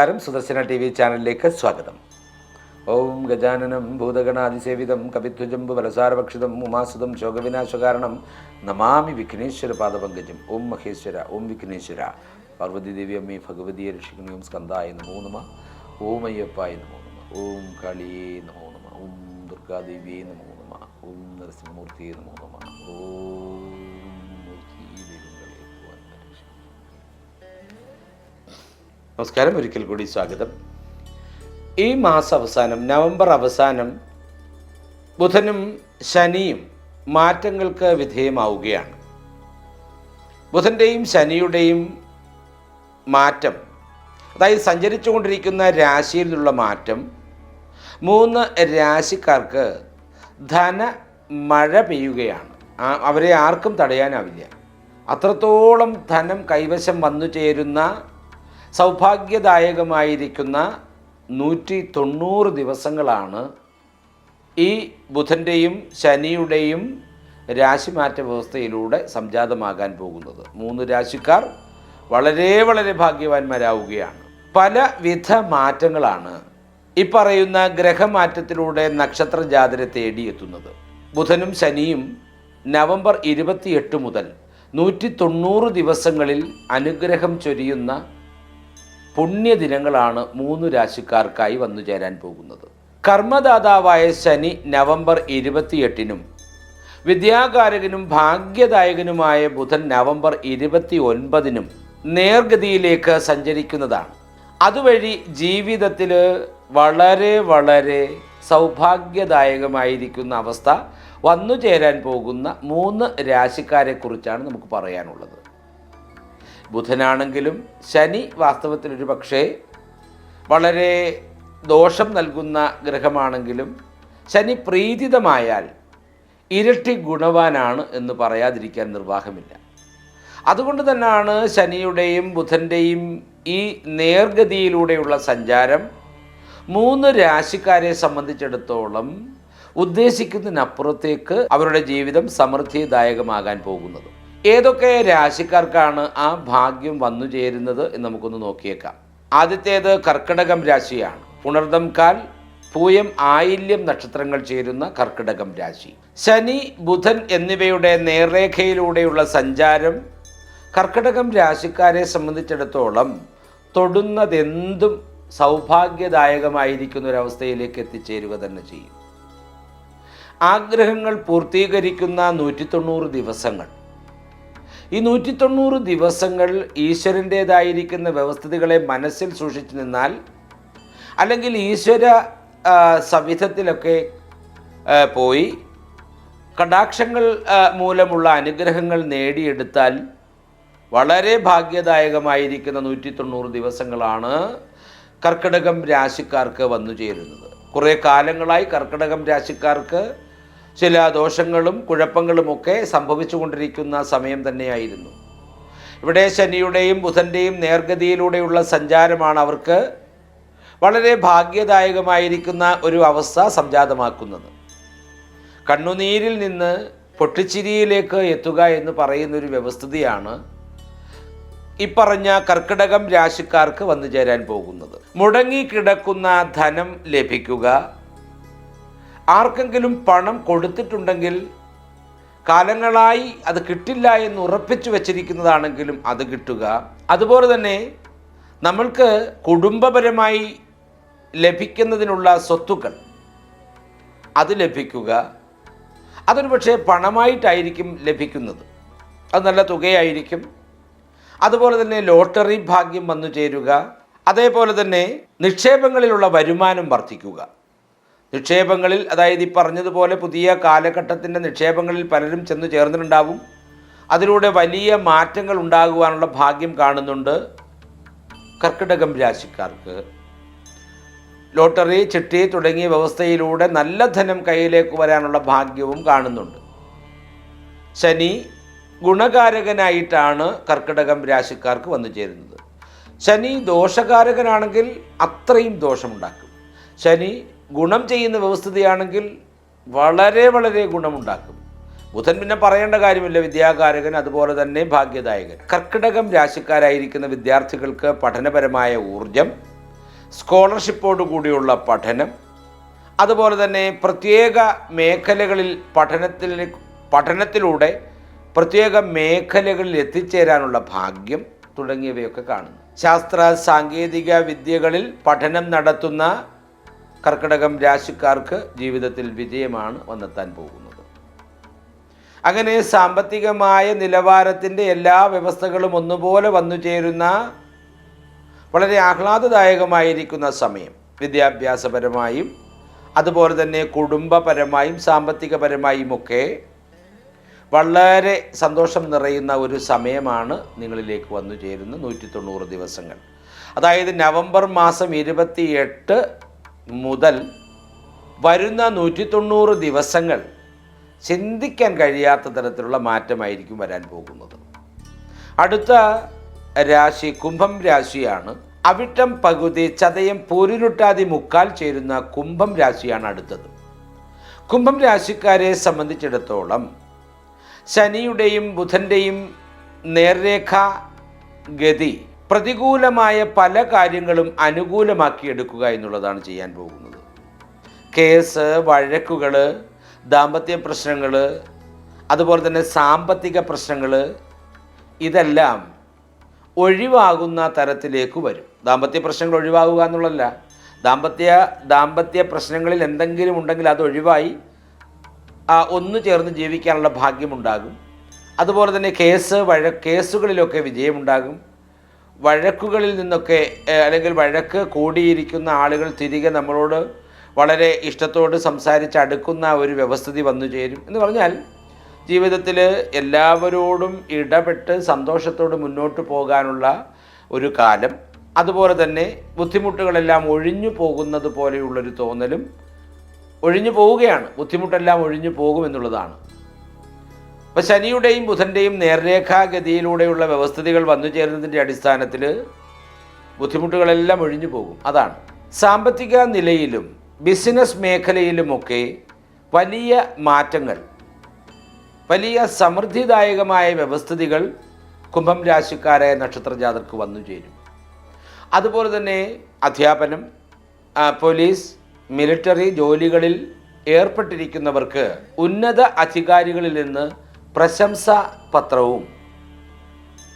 നമസ്കാരം. Sudarshana T V ചാനലിലേക്ക് സ്വാഗതം. ഓം ഗജാനനം ഭൂതഗണാതിസേവിതം കവിത്വജംബു ബലസാരഭക്ഷിതം ഉമാസുതം ശോകവിനാശകാരണം. നമാമി വിഘ്നേശ്വര പാദപങ്കജം. ഓം മഹേശ്വര ഓം വിഘ്നേശ്വര. പാർവതി ദേവി അമ്മി ഭഗവതിയെ രക്ഷിക്കുന്നു. ഓം സ്കന്ധായ നമോ നമ. ഓം അയ്യപ്പായ നമോ നമ. ഓം കാളിയേ നമോ നമ. ഓം ദുർഗാദേവിയെ നമോ നമ. ഓം നരസിംഹമൂർത്തിയെ നമോ നമ. ഓം നമസ്കാരം ഒരിക്കൽ കൂടി സ്വാഗതം. ഈ മാസം അവസാനം നവംബർ അവസാനം ബുധനും ശനിയും മാറ്റങ്ങൾക്ക് വിധേയമാവുകയാണ്. ബുധന്റെയും ശനിയുടെയും മാറ്റം അതായത് സഞ്ചരിച്ചുകൊണ്ടിരിക്കുന്ന രാശിയിൽ നിന്നുള്ള മാറ്റം മൂന്ന് രാശിക്കാർക്ക് ധന മഴ പെയ്യുകയാണ്. അവരെ ആർക്കും തടയാനാവില്ല. അത്രത്തോളം ധനം കൈവശം വന്നു ചേരുന്ന സൗഭാഗ്യദായകമായിരിക്കുന്ന നൂറ്റി തൊണ്ണൂറ് ദിവസങ്ങളാണ് ഈ ബുധന്റെയും ശനിയുടെയും രാശിമാറ്റ വ്യവസ്ഥയിലൂടെ സംജാതമാകാൻ പോകുന്നത്. മൂന്ന് രാശിക്കാർ വളരെ വളരെ ഭാഗ്യവാന്മാരാവുകയാണ്. പലവിധ മാറ്റങ്ങളാണ് ഈ പറയുന്ന ഗ്രഹമാറ്റത്തിലൂടെ നക്ഷത്ര ജാതരെ തേടിയെത്തുന്നത്. ബുധനും ശനിയും നവംബർ ഇരുപത്തിയെട്ട് മുതൽ നൂറ്റി തൊണ്ണൂറ് ദിവസങ്ങളിൽ അനുഗ്രഹം ചൊരിയുന്ന പുണ്യദിനങ്ങളാണ് മൂന്ന് രാശിക്കാർക്കായി വന്നു ചേരാൻ പോകുന്നത്. കർമ്മദാതാവായ ശനി നവംബർ ഇരുപത്തിയെട്ടിനും വിദ്യാകാരകനും ഭാഗ്യദായകനുമായ ബുധൻ നവംബർ ഇരുപത്തി ഒൻപതിനും നേർഗതിയിലേക്ക് സഞ്ചരിക്കുന്നതാണ്. അതുവഴി ജീവിതത്തിൽ വളരെ വളരെ സൗഭാഗ്യദായകമായിരിക്കുന്ന അവസ്ഥ വന്നു ചേരാൻ പോകുന്ന മൂന്ന് രാശിക്കാരെക്കുറിച്ചാണ് നമുക്ക് പറയാനുള്ളത്. ബുധനാണെങ്കിലും ശനി വാസ്തവത്തിൽ ഒരു പക്ഷേ വളരെ ദോഷം നൽകുന്ന ഗ്രഹമാണെങ്കിലും ശനി പ്രീതിതമായാൽ ഇരട്ടി ഗുണവാനാണ് എന്ന് പറയാതിരിക്കാൻ നിർവാഹമില്ല. അതുകൊണ്ട് തന്നെയാണ് ശനിയുടെയും ബുധന്റെയും ഈ നേർഗതിയിലൂടെയുള്ള സഞ്ചാരം മൂന്ന് രാശിക്കാരെ സംബന്ധിച്ചിടത്തോളം ഉദ്ദേശിക്കുന്നതിനപ്പുറത്തേക്ക് അവരുടെ ജീവിതം സമൃദ്ധിദായകമാകാൻ പോകുന്നത്. ഏതൊക്കെ രാശിക്കാർക്കാണ് ആ ഭാഗ്യം വന്നു ചേരുന്നത് എന്ന് നമുക്കൊന്ന് നോക്കിയേക്കാം. ആദ്യത്തേത് കർക്കിടകം രാശിയാണ്. പുണർദം കാൽ പൂയം ആയില്യം നക്ഷത്രങ്ങൾ ചേരുന്ന കർക്കിടകം രാശി. ശനി ബുധൻ എന്നിവയുടെ നേർരേഖയിലൂടെയുള്ള സഞ്ചാരം കർക്കിടകം രാശിക്കാരെ സംബന്ധിച്ചിടത്തോളം തൊടുന്നതെന്തും സൗഭാഗ്യദായകമായിരിക്കുന്ന ഒരവസ്ഥയിലേക്ക് എത്തിച്ചേരുക തന്നെ ചെയ്യും. ആഗ്രഹങ്ങൾ പൂർത്തീകരിക്കുന്ന നൂറ്റി ദിവസങ്ങൾ ഈ നൂറ്റി തൊണ്ണൂറ് ദിവസങ്ങൾ ഈശ്വരന്റേതായിരിക്കുന്ന വ്യവസ്ഥിതികളെ മനസ്സിൽ സൂക്ഷിച്ചു നിന്നാൽ അല്ലെങ്കിൽ ഈശ്വര സവിധത്തിലൊക്കെ പോയി കടാക്ഷങ്ങൾ മൂലമുള്ള അനുഗ്രഹങ്ങൾ നേടിയെടുത്താൽ വളരെ ഭാഗ്യദായകമായിരിക്കുന്ന നൂറ്റി തൊണ്ണൂറ് ദിവസങ്ങളാണ് കർക്കിടകം രാശിക്കാർക്ക് വന്നു ചേരുന്നത്. കുറേ കാലങ്ങളായി കർക്കിടകം രാശിക്കാർക്ക് ചില ദോഷങ്ങളും കുഴപ്പങ്ങളുമൊക്കെ സംഭവിച്ചുകൊണ്ടിരിക്കുന്ന സമയം തന്നെയായിരുന്നു. ഇവിടെ ശനിയുടെയും ബുധന്റെയും നേർഗതിയിലൂടെയുള്ള സഞ്ചാരമാണ് അവർക്ക് വളരെ ഭാഗ്യദായകമായിരിക്കുന്ന ഒരു അവസ്ഥ സംജാതമാക്കുന്നത്. കണ്ണുനീരിൽ നിന്ന് പൊട്ടിച്ചിരിയിലേക്ക് എത്തുക എന്ന് പറയുന്നൊരു വ്യവസ്ഥിതിയാണ് ഇപ്പറഞ്ഞ കർക്കിടകം രാശിക്കാർക്ക് വന്നു ചേരാൻ പോകുന്നത്. മുടങ്ങിക്കിടക്കുന്ന ധനം ലഭിക്കുക ആർക്കെങ്കിലും പണം കൊടുത്തിട്ടുണ്ടെങ്കിൽ കാലങ്ങളായി അത് കിട്ടില്ല എന്ന് ഉറപ്പിച്ചു വച്ചിരിക്കുന്നതാണെങ്കിലും അത് കിട്ടുക. അതുപോലെ തന്നെ നമ്മൾക്ക് കുടുംബപരമായി ലഭിക്കുന്നതിനുള്ള സ്വത്തുക്കൾ അത് ലഭിക്കുക. അതൊരു പക്ഷേ പണമായിട്ടായിരിക്കും ലഭിക്കുന്നത്. അത് നല്ല തുകയായിരിക്കും. അതുപോലെ തന്നെ ലോട്ടറി ഭാഗ്യം വന്നു ചേരുക. അതേപോലെ തന്നെ നിക്ഷേപങ്ങളിലുള്ള വരുമാനം വർദ്ധിക്കുക. നിക്ഷേപങ്ങളിൽ അതായത് ഈ പറഞ്ഞതുപോലെ പുതിയ കാലഘട്ടത്തിന്റെ നിക്ഷേപങ്ങളിൽ പലരും ചെന്ന് ചേർന്നിട്ടുണ്ടാവും. അതിലൂടെ വലിയ മാറ്റങ്ങൾ ഉണ്ടാകുവാനുള്ള ഭാഗ്യം കാണുന്നുണ്ട് കർക്കിടകം രാശിക്കാർക്ക്. ലോട്ടറി ചിട്ടി തുടങ്ങിയ വ്യവസ്ഥയിലൂടെ നല്ല ധനം കയ്യിലേക്ക് വരാനുള്ള ഭാഗ്യവും കാണുന്നുണ്ട്. ശനി ഗുണകാരകനായിട്ടാണ് കർക്കിടകം രാശിക്കാർക്ക് വന്നു ചേരുന്നത്. ശനി ദോഷകാരകനാണെങ്കിൽ അത്രയും ദോഷമുണ്ടാക്കും. ശനി ഗുണം ചെയ്യുന്ന വ്യവസ്ഥിതിയാണെങ്കിൽ വളരെ വളരെ ഗുണമുണ്ടാക്കും. ബുധൻ പിന്നെ പറയേണ്ട കാര്യമില്ല വിദ്യാകാരകൻ അതുപോലെ തന്നെ ഭാഗ്യദായകൻ. കർക്കിടകം രാശിക്കാരായിരിക്കുന്ന വിദ്യാർത്ഥികൾക്ക് പഠനപരമായ ഊർജം സ്കോളർഷിപ്പോടു കൂടിയുള്ള പഠനം അതുപോലെ തന്നെ പ്രത്യേക മേഖലകളിൽ പഠനത്തിൽ പഠനത്തിലൂടെ പ്രത്യേക മേഖലകളിൽ എത്തിച്ചേരാനുള്ള ഭാഗ്യം തുടങ്ങിയവയൊക്കെ കാണുന്നു. ശാസ്ത്ര സാങ്കേതിക വിദ്യകളിൽ പഠനം നടത്തുന്ന കർക്കിടകം രാശിക്കാർക്ക് ജീവിതത്തിൽ വിജയമാണ് വന്നെത്താൻ പോകുന്നത്. അങ്ങനെ സാമ്പത്തികമായ നിലവാരത്തിന്റെ എല്ലാ വ്യവസ്ഥകളും ഒന്നുപോലെ വന്നു ചേരുന്ന വളരെ ആഹ്ലാദദായകമായിരിക്കുന്ന സമയം വിദ്യാഭ്യാസപരമായും അതുപോലെ തന്നെ കുടുംബപരമായും സാമ്പത്തികപരമായും ഒക്കെ വളരെ സന്തോഷം നിറയുന്ന ഒരു സമയമാണ് നിങ്ങളിലേക്ക് വന്നു ചേരുന്ന നൂറ്റി തൊണ്ണൂറ് ദിവസങ്ങൾ. അതായത് നവംബർ മാസം ഇരുപത്തി എട്ട് മുതൽ വരുന്ന നൂറ്റി തൊണ്ണൂറ് ദിവസങ്ങൾ ചിന്തിക്കാൻ കഴിയാത്ത തരത്തിലുള്ള മാറ്റമായിരിക്കും വരാൻ പോകുന്നത്. അടുത്ത രാശി കുംഭം രാശിയാണ്. അവിട്ടം പകുതി ചതയം പൂരിരുട്ടാതി മുക്കാൽ ചേരുന്ന കുംഭം രാശിയാണ് അടുത്തത്. കുംഭം രാശിക്കാരെ സംബന്ധിച്ചിടത്തോളം ശനിയുടെയും ബുധന്റെയും നേർരേഖ ഗതി പ്രതികൂലമായ പല കാര്യങ്ങളും അനുകൂലമാക്കി എടുക്കുക എന്നുള്ളതാണ് ചെയ്യാൻ പോകുന്നത്. കേസ് വഴക്കുകൾ ദാമ്പത്യ പ്രശ്നങ്ങൾ അതുപോലെ തന്നെ സാമ്പത്തിക പ്രശ്നങ്ങൾ ഇതെല്ലാം ഒഴിവാകുന്ന തരത്തിലേക്ക് വരും. ദാമ്പത്യ പ്രശ്നങ്ങൾ ഒഴിവാകുക എന്നുള്ളതല്ല. ദാമ്പത്യ ദാമ്പത്യ പ്രശ്നങ്ങളിൽ എന്തെങ്കിലും ഉണ്ടെങ്കിൽ അത് ഒഴിവായി ഒന്നു ചേർന്ന് ജീവിക്കാനുള്ള ഭാഗ്യമുണ്ടാകും അതുപോലെ തന്നെ കേസ് വഴ കേസുകളിലൊക്കെ വിജയമുണ്ടാകും. വഴക്കുകളിൽ നിന്നൊക്കെ അല്ലെങ്കിൽ വഴക്ക് കൂടിയിരിക്കുന്ന ആളുകൾ തിരികെ നമ്മളോട് വളരെ ഇഷ്ടത്തോട് സംസാരിച്ച് അടുക്കുന്ന ഒരു വ്യവസ്ഥിതി വന്നു ചേരും എന്ന് പറഞ്ഞാൽ ജീവിതത്തിൽ എല്ലാവരോടും ഇടപെട്ട് സന്തോഷത്തോട് മുന്നോട്ട് പോകാനുള്ള ഒരു കാലം അതുപോലെ തന്നെ ബുദ്ധിമുട്ടുകളെല്ലാം ഒഴിഞ്ഞു പോകുന്നത് പോലെയുള്ളൊരു തോന്നലും ഒഴിഞ്ഞു പോവുകയാണ്. ബുദ്ധിമുട്ടെല്ലാം ഒഴിഞ്ഞു പോകുമെന്നുള്ളതാണ്. അപ്പം ശനിയുടെയും ബുധന്റെയും നേർരേഖാഗതിയിലൂടെയുള്ള വ്യവസ്ഥിതികൾ വന്നു ചേരുന്നതിന്റെ അടിസ്ഥാനത്തിൽ ബുദ്ധിമുട്ടുകളെല്ലാം ഒഴിഞ്ഞു പോകും. അതാണ്. സാമ്പത്തിക നിലയിലും ബിസിനസ് മേഖലയിലുമൊക്കെ വലിയ മാറ്റങ്ങൾ വലിയ സമൃദ്ധിദായകമായ വ്യവസ്ഥിതികൾ കുംഭം രാശിക്കാരായ നക്ഷത്രജാതർക്ക് വന്നു ചേരും. അതുപോലെ തന്നെ അധ്യാപനം പോലീസ് മിലിറ്ററി ജോലികളിൽ ഏർപ്പെട്ടിരിക്കുന്നവർക്ക് ഉന്നത അധികാരികളിൽ നിന്ന് പ്രശംസാ പത്രവും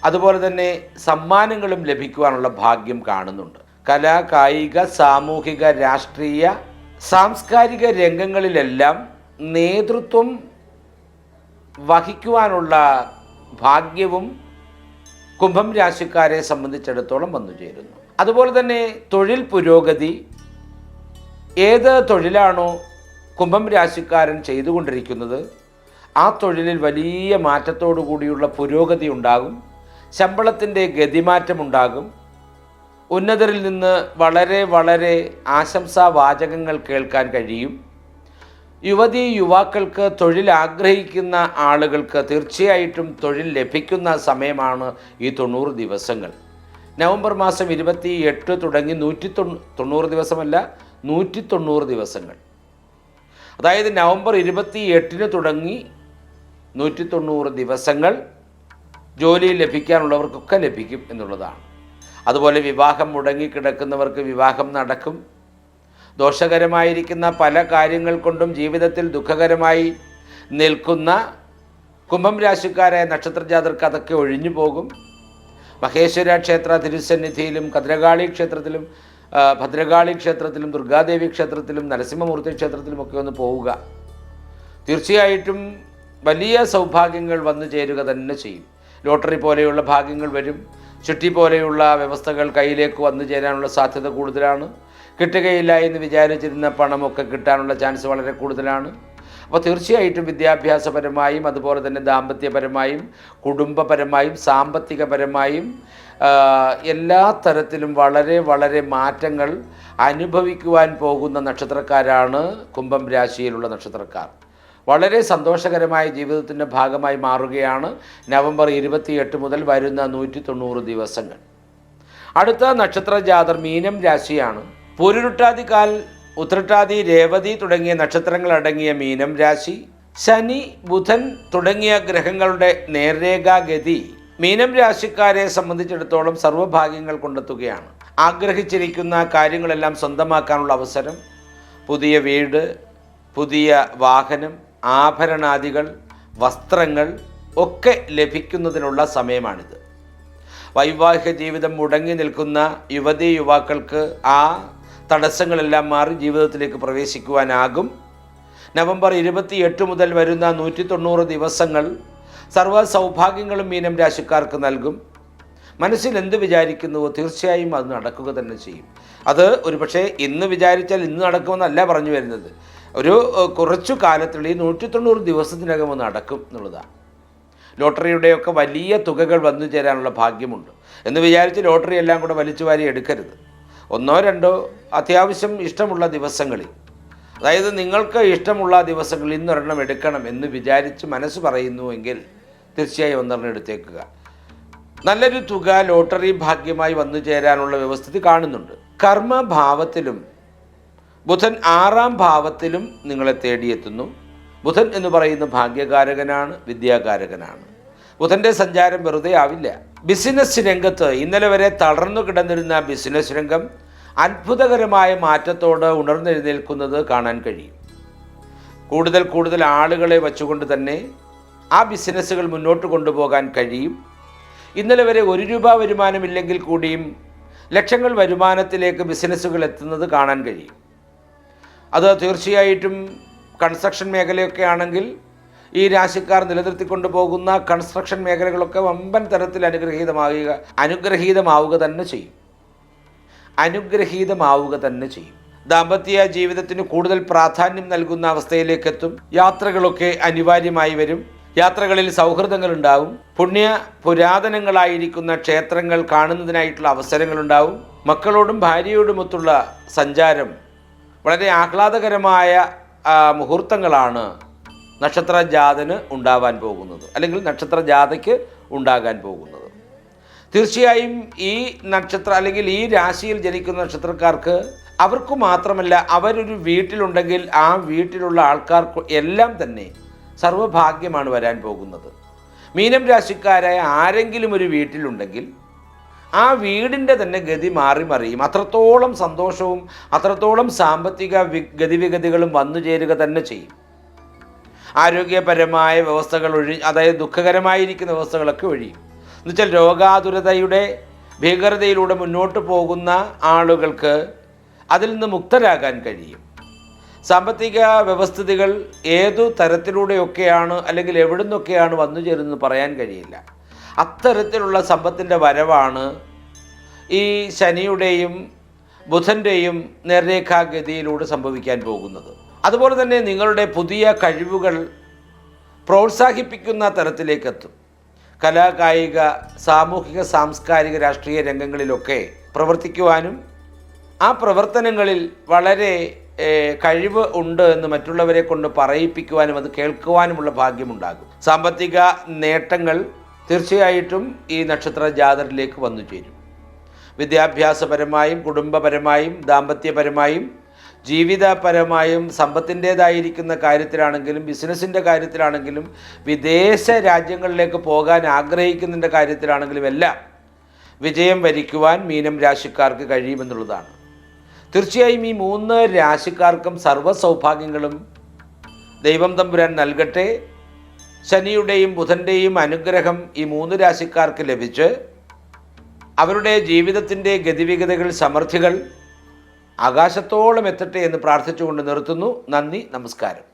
അതുപോലെ തന്നെ സമ്മാനങ്ങളും ലഭിക്കുവാനുള്ള ഭാഗ്യം കാണുന്നുണ്ട്. കലാ കായിക സാമൂഹിക രാഷ്ട്രീയ സാംസ്കാരിക രംഗങ്ങളിലെല്ലാം നേതൃത്വം വഹിക്കുവാനുള്ള ഭാഗ്യവും കുംഭം രാശിക്കാരെ സംബന്ധിച്ചിടത്തോളം വന്നു ചേരുന്നു. അതുപോലെ തന്നെ തൊഴിൽ പുരോഗതി ഏത് തൊഴിലാണോ കുംഭം രാശിക്കാരൻ ചെയ്തുകൊണ്ടിരിക്കുന്നത് ആ തൊഴിലിൽ വലിയ മാറ്റത്തോടു കൂടിയുള്ള പുരോഗതി ഉണ്ടാകും. ശമ്പളത്തിന്റെ ഗതിമാറ്റമുണ്ടാകും. ഉന്നതരിൽ നിന്ന് വളരെ വളരെ ആശംസാ വാചകങ്ങൾ കേൾക്കാൻ കഴിയും. യുവതി യുവാക്കൾക്ക് തൊഴിൽ ആഗ്രഹിക്കുന്ന ആളുകൾക്ക് തീർച്ചയായിട്ടും തൊഴിൽ ലഭിക്കുന്ന സമയമാണ് ഈ തൊണ്ണൂറ് ദിവസങ്ങൾ. നവംബർ മാസം ഇരുപത്തി എട്ട് തുടങ്ങി നൂറ്റി തൊണ്ണൂ തൊണ്ണൂറ് ദിവസമല്ല നൂറ്റി തൊണ്ണൂറ് ദിവസങ്ങൾ. അതായത് നവംബർ ഇരുപത്തി എട്ടിന് തുടങ്ങി നൂറ്റി തൊണ്ണൂറ് ദിവസങ്ങൾ ജോലി ലഭിക്കാനുള്ളവർക്കൊക്കെ ലഭിക്കും എന്നുള്ളതാണ്. അതുപോലെ വിവാഹം മുടങ്ങിക്കിടക്കുന്നവർക്ക് വിവാഹം നടക്കും. ദോഷകരമായിരിക്കുന്ന പല കാര്യങ്ങൾ കൊണ്ടും ജീവിതത്തിൽ ദുഃഖകരമായി നിൽക്കുന്ന കുംഭം രാശിക്കാരായ നക്ഷത്രജാതർക്ക് അതൊക്കെ ഒഴിഞ്ഞു പോകും. മഹേശ്വര ക്ഷേത്ര തിരുസന്നിധിയിലും കദ്രകാളി ക്ഷേത്രത്തിലും ഭദ്രകാളി ക്ഷേത്രത്തിലും ദുർഗാദേവി ക്ഷേത്രത്തിലും നരസിംഹമൂർത്തി ക്ഷേത്രത്തിലും ഒക്കെ ഒന്ന് പോവുക. തീർച്ചയായിട്ടും വലിയ സൗഭാഗ്യങ്ങൾ വന്നു ചേരുക തന്നെ ചെയ്യും. ലോട്ടറി പോലെയുള്ള ഭാഗ്യങ്ങൾ വരും. ചുറ്റി പോലെയുള്ള വ്യവസ്ഥകൾ കയ്യിലേക്ക് വന്നു ചേരാനുള്ള സാധ്യത കൂടുതലാണ്. കിട്ടുകയില്ല എന്ന് വിചാരിച്ചിരുന്ന പണമൊക്കെ കിട്ടാനുള്ള ചാൻസ് വളരെ കൂടുതലാണ്. അപ്പോൾ തീർച്ചയായിട്ടും വിദ്യാഭ്യാസപരമായും അതുപോലെ തന്നെ ദാമ്പത്യപരമായും കുടുംബപരമായും സാമ്പത്തികപരമായും എല്ലാ തരത്തിലും വളരെ വളരെ മാറ്റങ്ങൾ അനുഭവിക്കുവാൻ പോകുന്ന നക്ഷത്രക്കാരാണ് കുംഭം രാശിയിലുള്ള നക്ഷത്രക്കാർ. വളരെ സന്തോഷകരമായ ജീവിതത്തിന്റെ ഭാഗമായി മാറുകയാണ് നവംബർ ഇരുപത്തിയെട്ട് മുതൽ വരുന്ന നൂറ്റി തൊണ്ണൂറ് ദിവസങ്ങൾ. അടുത്ത നക്ഷത്ര ജാതർ മീനം രാശിയാണ്. പൂരുരുട്ടാതി കാൽ ഉത്രട്ടാതി രേവതി തുടങ്ങിയ നക്ഷത്രങ്ങൾ അടങ്ങിയ മീനം രാശി ശനി ബുധൻ തുടങ്ങിയ ഗ്രഹങ്ങളുടെ നേർരേഖാഗതി മീനം രാശിക്കാരെ സംബന്ധിച്ചിടത്തോളം സർവഭാഗ്യങ്ങൾ കൊണ്ടെത്തുകയാണ്. ആഗ്രഹിച്ചിരിക്കുന്ന കാര്യങ്ങളെല്ലാം സ്വന്തമാക്കാനുള്ള അവസരം പുതിയ വീട് പുതിയ വാഹനം ആഭരണാദികൾ വസ്ത്രങ്ങൾ ഒക്കെ ലഭിക്കുന്നതിനുള്ള സമയമാണിത്. വൈവാഹിക ജീവിതം മുടങ്ങി നിൽക്കുന്ന യുവതീ യുവാക്കൾക്ക് ആ തടസ്സങ്ങളെല്ലാം മാറി ജീവിതത്തിലേക്ക് പ്രവേശിക്കുവാനാകും. നവംബർ ഇരുപത്തി എട്ട് മുതൽ വരുന്ന നൂറ്റി തൊണ്ണൂറ് ദിവസങ്ങൾ സർവ സൗഭാഗ്യങ്ങളും മീനം രാശിക്കാർക്ക് നൽകും. മനസ്സിൽ എന്ത് വിചാരിക്കുന്നുവോ തീർച്ചയായും അത് നടക്കുക തന്നെ ചെയ്യും. അത് ഒരു പക്ഷേ ഇന്ന് വിചാരിച്ചാൽ ഇന്ന് നടക്കുമെന്നല്ല പറഞ്ഞു വരുന്നത്. ഒരു കുറച്ചു കാലത്തിനുള്ളിൽ നൂറ്റി തൊണ്ണൂറ് ദിവസത്തിനകം ഒന്ന് നടക്കും എന്നുള്ളതാണ്. ലോട്ടറിയുടെയൊക്കെ വലിയ തുകകൾ വന്നു ചേരാനുള്ള ഭാഗ്യമുണ്ട്. എന്ന് വിചാരിച്ച് ലോട്ടറി എല്ലാം കൂടെ വലിച്ചു വാരി എടുക്കരുത്. ഒന്നോ രണ്ടോ അത്യാവശ്യം ഇഷ്ടമുള്ള ദിവസങ്ങളിൽ അതായത് നിങ്ങൾക്ക് ഇഷ്ടമുള്ള ദിവസങ്ങളിൽ ഇന്നൊരെണ്ണം എടുക്കണം എന്ന് വിചാരിച്ച് മനസ്സ് പറയുന്നുവെങ്കിൽ തീർച്ചയായും ഒന്നെണ്ണം എടുത്തേക്കുക. നല്ലൊരു തുക ലോട്ടറി ഭാഗ്യമായി വന്നു ചേരാനുള്ള വ്യവസ്ഥിതി കാണുന്നുണ്ട്. കർമ്മഭാവത്തിലും ബുധൻ ആറാം ഭാവത്തിലും നിങ്ങളെ തേടിയെത്തുന്നു. ബുധൻ എന്ന് പറയുന്ന ഭാഗ്യകാരകനാണ് വിദ്യാകാരകനാണ്. ബുധന്റെ സഞ്ചാരം വെറുതെ ആവില്ല. ബിസിനസ് രംഗത്ത് ഇന്നലെ വരെ തളർന്നു കിടന്നിരുന്ന ബിസിനസ് രംഗം അത്ഭുതകരമായ മാറ്റത്തോട് ഉണർന്നെഴുന്നേൽക്കുന്നത് കാണാൻ കഴിയും. കൂടുതൽ കൂടുതൽ ആളുകളെ വച്ചുകൊണ്ട് തന്നെ ആ ബിസിനസ്സുകൾ മുന്നോട്ട് കൊണ്ടുപോകാൻ കഴിയും. ഇന്നലെ വരെ ഒരു രൂപ വരുമാനമില്ലെങ്കിൽ കൂടിയും ലക്ഷങ്ങൾ വരുമാനത്തിലേക്ക് ബിസിനസ്സുകൾ എത്തുന്നത് കാണാൻ കഴിയും. അത് തീർച്ചയായിട്ടും കൺസ്ട്രക്ഷൻ മേഖലയൊക്കെ ആണെങ്കിൽ ഈ രാശിക്കാർ നിലനിർത്തിക്കൊണ്ടു പോകുന്ന കൺസ്ട്രക്ഷൻ മേഖലകളൊക്കെ വമ്പൻ തരത്തിൽ അനുഗ്രഹീതമാവുക അനുഗ്രഹീതമാവുക തന്നെ ചെയ്യും. അനുഗ്രഹീതമാവുക തന്നെ ചെയ്യും. ദാമ്പത്യ ജീവിതത്തിന് കൂടുതൽ പ്രാധാന്യം നൽകുന്ന അവസ്ഥയിലേക്ക് എത്തും യാത്രകളൊക്കെ അനിവാര്യമായി വരും. യാത്രകളിൽ സൗഹൃദങ്ങൾ ഉണ്ടാവും പുണ്യ പുരാതനങ്ങളായിരിക്കുന്ന ക്ഷേത്രങ്ങൾ കാണുന്നതിനായിട്ടുള്ള അവസരങ്ങളുണ്ടാവും. മക്കളോടും ഭാര്യയോടുമൊത്തുള്ള സഞ്ചാരം വളരെ ആഹ്ലാദകരമായ മുഹൂർത്തങ്ങളാണ് നക്ഷത്ര ജാതന് ഉണ്ടാവാൻ പോകുന്നത്. അല്ലെങ്കിൽ നക്ഷത്ര ജാതയ്ക്ക് ഉണ്ടാകാൻ പോകുന്നത്. തീർച്ചയായും ഈ നക്ഷത്ര അല്ലെങ്കിൽ ഈ രാശിയിൽ ജനിക്കുന്ന നക്ഷത്രക്കാർക്ക് അവർക്ക് മാത്രമല്ല അവരൊരു വീട്ടിലുണ്ടെങ്കിൽ ആ വീട്ടിലുള്ള ആൾക്കാർക്ക് എല്ലാം തന്നെ സർവഭാഗ്യമാണ് വരാൻ പോകുന്നത്. മീനം രാശിക്കാരായ ആരെങ്കിലും ഒരു വീട്ടിലുണ്ടെങ്കിൽ ആ വീടിന്റെ തന്നെ ഗതി മാറി മറിയും. അത്രത്തോളം സന്തോഷവും അത്രത്തോളം സാമ്പത്തിക ഗതിവിഗതികളും വന്നു ചേരുക തന്നെ ചെയ്യും. ആരോഗ്യപരമായ വ്യവസ്ഥകൾ ഒഴി അതായത് ദുഃഖകരമായിരിക്കുന്ന വ്യവസ്ഥകളൊക്കെ ഒഴിയും. എന്നുവെച്ചാൽ രോഗാതുരതയുടെ ഭീകരതയിലൂടെ മുന്നോട്ട് പോകുന്ന ആളുകൾക്ക് അതിൽ നിന്ന് മുക്തരാകാൻ കഴിയും. സാമ്പത്തിക വ്യവസ്ഥിതികൾ ഏതു തരത്തിലൂടെയൊക്കെയാണ് അല്ലെങ്കിൽ എവിടുന്നൊക്കെയാണ് വന്നു ചേരുന്നത് പറയാൻ കഴിയില്ല. അത്തരത്തിലുള്ള സമ്പത്തിന്റെ വരവാണ് ഈ ശനിയുടെയും ബുധന്റെയും നേർരേഖാഗതിയിലൂടെ സംഭവിക്കാൻ പോകുന്നത്. അതുപോലെ തന്നെ നിങ്ങളുടെ പുതിയ കഴിവുകൾ പ്രോത്സാഹിപ്പിക്കുന്ന തരത്തിലേക്കെത്തും. കലാകായിക സാമൂഹിക സാംസ്കാരിക രാഷ്ട്രീയ രംഗങ്ങളിലൊക്കെ പ്രവർത്തിക്കുവാനും ആ പ്രവർത്തനങ്ങളിൽ വളരെ കഴിവ് ഉണ്ട് എന്ന് മറ്റുള്ളവരെ കൊണ്ട് പറയിപ്പിക്കുവാനും അത് കേൾക്കുവാനുമുള്ള ഭാഗ്യമുണ്ടാകും. സാമ്പത്തിക നേട്ടങ്ങൾ തീർച്ചയായിട്ടും ഈ നക്ഷത്ര ജാതരിലേക്ക് വന്നു ചേരും. വിദ്യാഭ്യാസപരമായും കുടുംബപരമായും ദാമ്പത്യപരമായും ജീവിതപരമായും സമ്പത്തിന്റേതായിരിക്കുന്ന കാര്യത്തിലാണെങ്കിലും ബിസിനസ്സിന്റെ കാര്യത്തിലാണെങ്കിലും വിദേശ രാജ്യങ്ങളിലേക്ക് പോകാൻ ആഗ്രഹിക്കുന്നതിന്റെ കാര്യത്തിലാണെങ്കിലും എല്ലാം വിജയം വരിക്കുവാൻ മീനം രാശിക്കാർക്ക് കഴിയുമെന്നുള്ളതാണ്. തീർച്ചയായും ഈ മൂന്ന് രാശിക്കാർക്കും സർവ സൗഭാഗ്യങ്ങളും ദൈവം തമ്പുരാൻ നൽകട്ടെ. ശനിയുടെയും ബുധന്റെയും അനുഗ്രഹം ഈ മൂന്ന് രാശിക്കാർക്ക് ലഭിച്ച് അവരുടെ ജീവിതത്തിന്റെ ഗതിവിഗതകൾ സമൃദ്ധികൾ ആകാശത്തോളം എത്തട്ടെ എന്ന് പ്രാർത്ഥിച്ചുകൊണ്ട് നിർത്തുന്നു. നന്ദി നമസ്കാരം.